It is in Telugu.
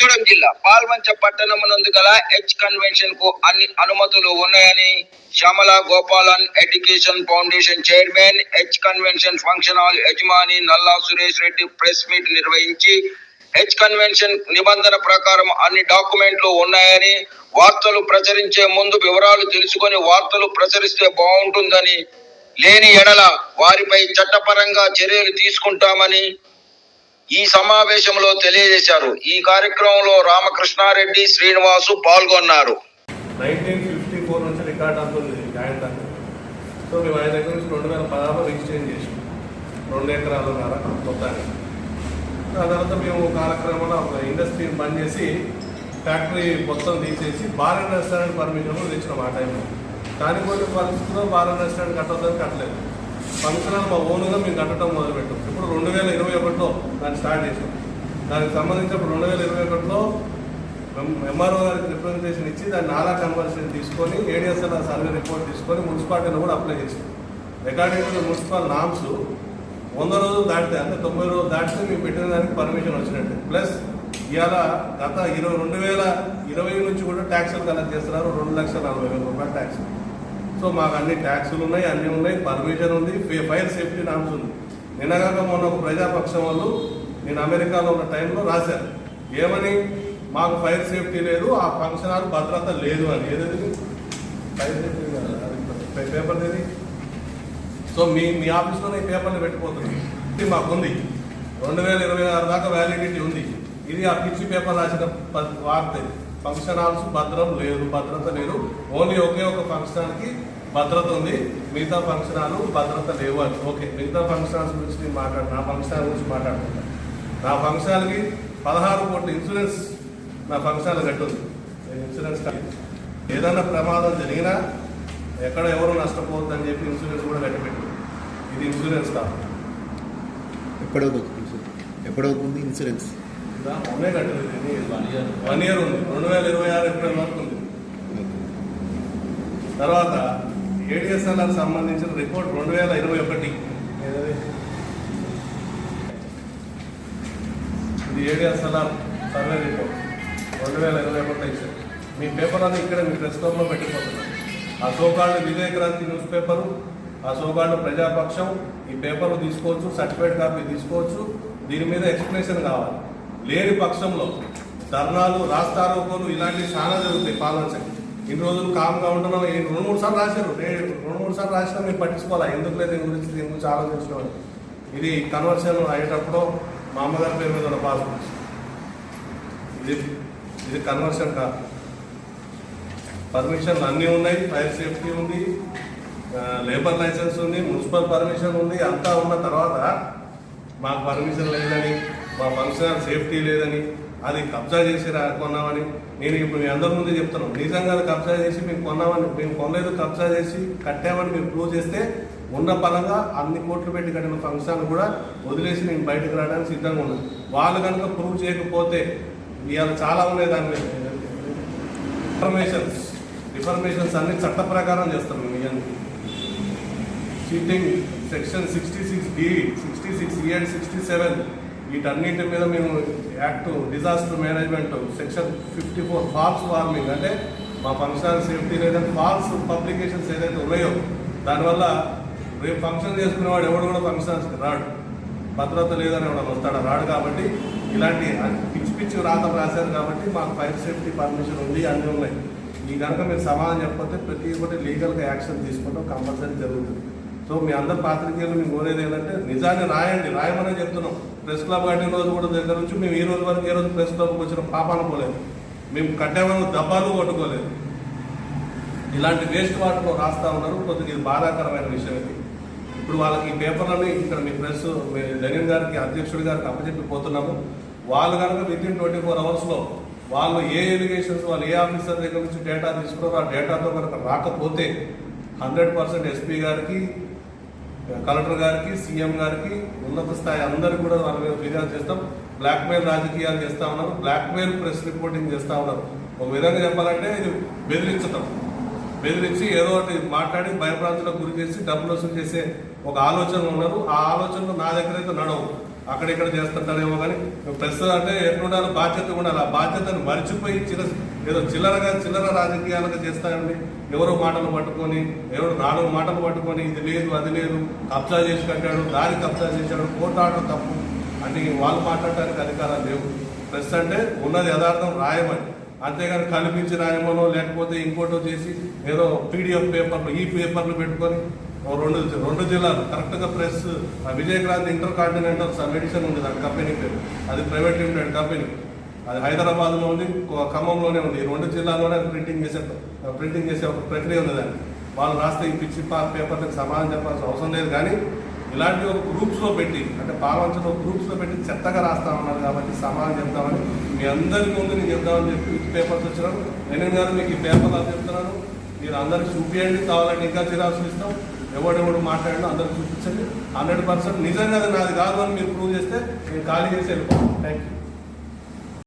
కొత్తగూడెం జిల్లా. పాల్వంచ పట్టణమునందు గల హెచ్ కన్వెన్షన్కు అన్ని అనుమతులు ఉన్నాయని Shyamala Gopalan education foundation chairman H convention function hall యజమాని నల్లా సురేష్ రెడ్డి ప్రెస్ మీట్ నిర్వహించి హెచ్ కన్వెన్షన్ నిబంధన ప్రకారం అన్ని డాక్యుమెంట్లు ఉన్నాయని వార్తలు ప్రచురించే ముందు వివరాలు తెలుసుకొని వార్తలు ప్రచురిస్తే బాగుంటుందని లేని ఎడల వారిపై చట్టపరంగా చర్యలు తీసుకుంటామని ఈ సమావేశంలో తెలియజేశారు. ఈ కార్యక్రమంలో రామకృష్ణారెడ్డి శ్రీనివాసు పాల్గొన్నారు. ఫోర్ నుంచి రికార్డ్ అవుతుంది ఆయన దగ్గర సో మేము ఆయన దగ్గర నుంచి రెండు వేల పదహారు రిజిస్ట్రేషన్ చేసాం రెండు ఎకరాలు మేర మొత్తానికి. ఆ తర్వాత మేము కాలక్రమంలో ఒక ఇండస్ట్రీని బంద్ చేసి ఫ్యాక్టరీ మొత్తం తీసేసి బార్ అండ్ రెస్టారెంట్ పర్మిషన్ కూడా తెచ్చినాం ఆ టైంలో. కానీ కొన్ని పరిస్థితుల్లో బార్ అండ్ రెస్టారెంట్ కట్టొద్దని కట్టలేదు. ఫంక్షన్ మా ఓన్గా మేము కట్టడం మొదలుపెట్టాం. ఇప్పుడు రెండు వేల ఇరవై ఒకటిలో దాన్ని స్టార్ట్ చేసాం దానికి సంబంధించి ఇప్పుడు రెండు వేల ఇరవై ఒకటిలో ఎంఆర్ఓ గారికి రిప్రజెంటేషన్ ఇచ్చి దాన్ని నాలా కన్వర్షన్ తీసుకొని ఏడిఎస్ఎల్ సర్వే రిపోర్ట్ తీసుకొని మున్సిపాలిటీలో కూడా అప్లై చేసాం అకార్డింగ్ టు మున్సిపల్ నామ్స్ వంద రోజులు దాటితే అంటే తొంభై రోజులు దాటితే మేము పెట్టిన దానికి పర్మిషన్ వచ్చినట్టు. ప్లస్ ఇవాళ గత ఇరవై రెండు వేల ఇరవై నుంచి కూడా ట్యాక్సులు కలెక్ట్ చేస్తున్నారు. రెండు లక్షల నలభై వేల రూపాయల ట్యాక్స్ సో మాకు అన్ని ట్యాక్సులు ఉన్నాయి అన్నీ ఉన్నాయి పర్మిషన్ ఉంది ఫైర్ సేఫ్టీ నామ్స్ ఉంది. నిన్నగాక మొన్న ఒక ప్రజాపక్షం వాళ్ళు నేను అమెరికాలో ఉన్న టైంలో రాశారు. ఏమని? మాకు ఫైర్ సేఫ్టీ లేదు ఆ ఫంక్షన్ హాల్ భద్రత లేదు అని. ఏదది? ఫైర్ సేఫ్టీ పేపర్ ఏది సో మీ మీ ఆఫీస్లోనే ఈ పేపర్లు పెట్టిపోతుంది మాకు ఉంది రెండు వేల ఇరవై ఆరు దాకా వ్యాలిడిటీ ఉంది. ఇది ఆ పిచ్చి పేపర్ రాసిన వార్త ఇది. ఫంక్షన్ హాల్స్ భద్రం లేదు భద్రత లేదు. ఓన్లీ ఒకే ఒక ఫంక్షన్ హాల్కి భద్రత ఉంది. మిగతా ఫంక్షన్ హాల్ భద్రత లేవు అని. ఓకే మిగతా ఫంక్షన్ హాల్స్ గురించి నేను మాట్లాడు నా ఫంక్షన్ హాల్ గురించి మాట్లాడుకుంటాను నా ఫంక్షన్ హాల్కి పదహారు కోట్ల ఇన్సూరెన్స్ నా ఫంక్షన్ హాల్ కట్టుంది. నేను ఇన్సూరెన్స్ ఏదైనా ప్రమాదం జరిగినా ఎక్కడ ఎవరు నష్టపోవద్దని చెప్పి ఇన్సూరెన్స్ కూడా కట్టిపెట్టు. ఇది ఇన్సూరెన్స్ కాదు. ఎప్పుడవుతుంది ఎప్పుడవుతుంది ఇన్సూరెన్స్. ఇదా వన్ ఇయర్ ఉంది. రెండు వేల ఇరవై ఆరు ఏప్రిల్ వరకు ఉంది. తర్వాత ఏడిఎస్ఎల్ఆర్ సంబంధించిన రిపోర్ట్ రెండు వేల ఇరవై ఒకటి. ఇది ఏడిఎస్ఎల్ఆర్ సర్వే రిపోర్ట్. రెండు వేల ఇరవై ఒకటి ఇచ్చారు మీ పేపర్ అని ఇక్కడ మీ ప్రెస్ క్లబ్లో పెట్టిపోతున్నారు ఆ సోకాళ్ళు విజయక్రాంతి న్యూస్ పేపరు ఆ సోకాళ్ళు ప్రజాపక్షం ఈ పేపర్ తీసుకోవచ్చు సర్టిఫికేట్ కాపీ తీసుకోవచ్చు. దీని మీద ఎక్స్ప్లెనేషన్ కావాలి. లేని పక్షంలో ధర్నాలు రాస్తారోకోలు ఇలాంటివి చాలా జరుగుతాయి పాలనకి ఇన్ని రోజులు కామ్గా ఉండడం రెండు మూడు సార్లు రాశారు. నేను రెండు మూడు సార్లు రాసినా మీరు పట్టించుకోవాలి? ఎందుకు లేదు? దీని గురించి దీని గురించి ఆలోచించడం ఇది కన్వర్షన్ అయ్యేటప్పుడు మా అమ్మగారి పేరు మీద ఉన్న పాస్బుక్స్ ఇది ఇది కన్వర్షన్ కాదు. పర్మిషన్లు అన్నీ ఉన్నాయి. ఫైర్ సేఫ్టీ ఉంది. లేబర్ లైసెన్స్ ఉంది. మున్సిపల్ పర్మిషన్ ఉంది. అంతా ఉన్న తర్వాత మాకు పర్మిషన్ లేదని మా ఫంక్షన్ సేఫ్టీ లేదని అది కబ్జా చేసి రా కొన్నామని నేను ఇప్పుడు మీ అందరి ముందు చెప్తున్నాను నిజంగా అది కబ్జా చేసి మేము కొన్నామని మేము కొనలేదు కబ్జా చేసి కట్టామని మీరు ప్రూవ్ చేస్తే ఉన్న పరంగా అన్ని కోట్లు పెట్టి కట్టిన ఫంక్షన్ కూడా వదిలేసి నేను బయటకు రావడానికి సిద్ధంగా ఉన్నాను. వాళ్ళు కనుక ప్రూవ్ చేయకపోతే ఇవాళ చాలా ఉన్నాయి దాని మీద. ఇన్ఫర్మేషన్స్ ఇన్ఫర్మేషన్స్ అన్ని చట్ట ప్రకారం చేస్తాం మేము ఇవన్నీ. Cheating section sixty six D sixty six E and sixty seven వీటన్నిటి మీద మేము act disaster management section fifty four false warning అంటే మా ఫంక్షన్ సేఫ్టీ లేదంటే ఫాల్స్ పబ్లికేషన్స్ ఏదైతే ఉన్నాయో దానివల్ల రేపు ఫంక్షన్ చేసుకునేవాడు ఎవడు కూడా ఫంక్షన్స్కి రాడు. భద్రత లేదని ఎవడ వస్తాడు? రాడు కాబట్టి ఇలాంటి పిచ్చి పిచ్చి రాత రాశారు కాబట్టి మాకు ఫైర్ సేఫ్టీ పర్మిషన్ ఉంది అన్నీ ఉన్నాయి. ఈ కనుక మీరు సమాధానం చెప్పకపోతే ప్రతి ఒక్కటి లీగల్గా యాక్షన్ తీసుకుంటాం కంపల్సరీ జరుగుతుంది. సో మీ అందరు పాత్రికేయులు మేము కోరేది ఏంటంటే నిజాన్ని రాయండి. రాయమనే చెప్తున్నాం. ప్రెస్ క్లబ్ కట్టిన రోజు కూడా దగ్గర నుంచి మేము ఈ రోజు వరకు ఏ రోజు ప్రెస్ క్లబ్కి వచ్చిన పాపాలు పోలేదు. మేము కట్టేవాళ్ళు దెబ్బలు కొట్టుకోలేదు. ఇలాంటి వేస్ట్ వాటిలో రాస్తా ఉన్నారు. కొద్దిగా ఇది బాధాకరమైన విషయం ఇది. ఇప్పుడు వాళ్ళకి ఈ పేపర్లని ఇక్కడ మీ ప్రెస్ మీ లెనిన్ గారికి అధ్యక్షుడి గారికి అప్పచెప్పి పోతున్నాము. వాళ్ళు కనుక విత్ ఇన్ ట్వంటీ ఫోర్ అవర్స్లో వాళ్ళు ఏ ఎలిగేషన్స్ వాళ్ళు ఏ ఆఫీసర్ దగ్గర నుంచి డేటా తీసుకున్నారో ఆ డేటాతో కనుక రాకపోతే హండ్రెడ్ పర్సెంట్ ఎస్పీ గారికి కలెక్టర్ గారికి సీఎం గారికి ఉన్నత స్థాయి అందరు కూడా వాళ్ళ మీద ఫిర్యాదు చేస్తాం. బ్లాక్మెయిల్ రాజకీయాలు చేస్తా ఉన్నారు. బ్లాక్మెయిల్ ప్రెస్ రిపోర్టింగ్ చేస్తా ఉన్నారు. ఒక విధంగా చెప్పాలంటే ఇది బెదిరించటం. బెదిరించి ఏదో ఒకటి మాట్లాడి భయప్రాంతులకు గురి చేసి డబ్బులు వసూలు చేసే ఒక ఆలోచనలు ఉన్నారు. ఆ ఆలోచనలు నా దగ్గర అయితే నడవు. అక్కడిక్కడ చేస్తుంటారేమో కానీ ప్రస్తుతం అంటే ఎట్లుండాలో బాధ్యత ఉండాలి. ఆ బాధ్యతను మర్చిపోయి చిన్న ఏదో చిల్లరగా చిల్లర రాజకీయాలుగా చేస్తారండి. ఎవరో మాటలు పట్టుకొని ఎవరు నాలుగు మాటలు పట్టుకొని ఇది లేదు అది లేదు కబ్జా చేసి కట్టాడు దారి కబ్జా చేశాడు కోర్టు తప్పు. అంటే వాళ్ళు మాట్లాడటానికి అధికారాలు లేవు. ప్రెస్ అంటే ఉన్నది యథార్థం రాయమని. అంతేగాని కల్పించి రాయమనో లేకపోతే ఇంకోటో చేసి ఏదో పీడిఎఫ్ పేపర్లు ఈ పేపర్లు పెట్టుకొని రెండు రెండు జిల్లాలు. కరెక్ట్గా press Vijayakranti inter continental medicine ఉంది దాని కంపెనీ పేరు. అది ప్రైవేట్ లిమిటెడ్ కంపెనీ. అది హైదరాబాద్లో ఉంది ఖమ్మంలోనే ఉంది. ఈ రెండు జిల్లాల్లోనే ప్రింటింగ్ చేసే ప్రింటింగ్ చేసే ఒక ప్రక్రియ ఉంది దాన్ని వాళ్ళు రాస్తే ఈ పిచ్చి పేపర్లకు సమాధానం చెప్పాల్సిన అవసరం లేదు కానీ ఇలాంటి ఒక గ్రూప్స్లో పెట్టి అంటే పావంచలో గ్రూప్స్లో పెట్టి చెత్తగా రాస్తా ఉన్నారు కాబట్టి సమాధానం చెప్తామని మీ అందరి ముందు నేను చెప్తామని చెప్పి పేపర్స్ వచ్చినాను నేను గారు మీకు ఈ పేపర్లు చెప్తున్నాను మీరు అందరికి చూపించండి కావాలంటే ఇంకా జిరాక్స్ ఇస్తాం. ఎవడెవడు మాట్లాడినా అందరికి చూపించండి. హండ్రెడ్ పర్సెంట్ నిజంగా అది నాది కాదు అని మీరు ప్రూవ్ చేస్తే నేను ఖాళీ చేసి వెళ్ళిపోతాను. Thank you